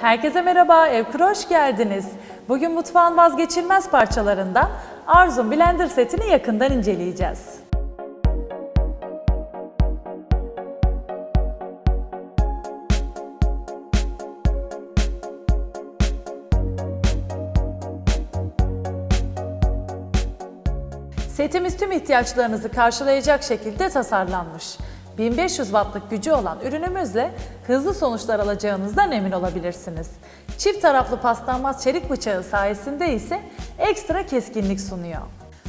Herkese merhaba, Evkur'a hoş geldiniz. Bugün mutfağın vazgeçilmez parçalarından Arzum Blender setini yakından inceleyeceğiz. Setimiz tüm ihtiyaçlarınızı karşılayacak şekilde tasarlanmış. 1500 wattlık gücü olan ürünümüzle hızlı sonuçlar alacağınızdan emin olabilirsiniz. Çift taraflı paslanmaz çelik bıçağı sayesinde ise ekstra keskinlik sunuyor.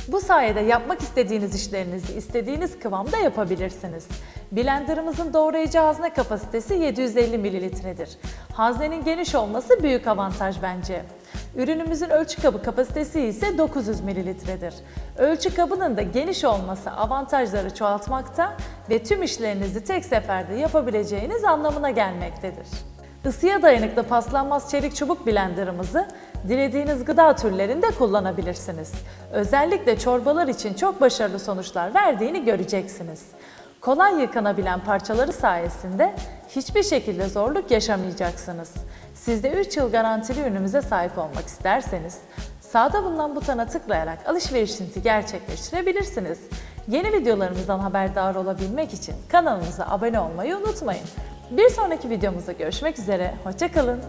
Bu sayede yapmak istediğiniz işlerinizi istediğiniz kıvamda yapabilirsiniz. Blenderımızın doğrayıcı hazne kapasitesi 750 mililitredir. Haznenin geniş olması büyük avantaj bence. Ürünümüzün ölçü kabı kapasitesi ise 900 mililitredir. Ölçü kabının da geniş olması avantajları çoğaltmakta ve tüm işlerinizi tek seferde yapabileceğiniz anlamına gelmektedir. Isıya dayanıklı paslanmaz çelik çubuk blenderımızı dilediğiniz gıda türlerinde kullanabilirsiniz. Özellikle çorbalar için çok başarılı sonuçlar verdiğini göreceksiniz. Kolay yıkanabilen parçaları sayesinde hiçbir şekilde zorluk yaşamayacaksınız. Siz de 3 yıl garantili ürünümüze sahip olmak isterseniz sağda bulunan butona tıklayarak alışverişinizi gerçekleştirebilirsiniz. Yeni videolarımızdan haberdar olabilmek için kanalımıza abone olmayı unutmayın. Bir sonraki videomuzda görüşmek üzere, hoşçakalın.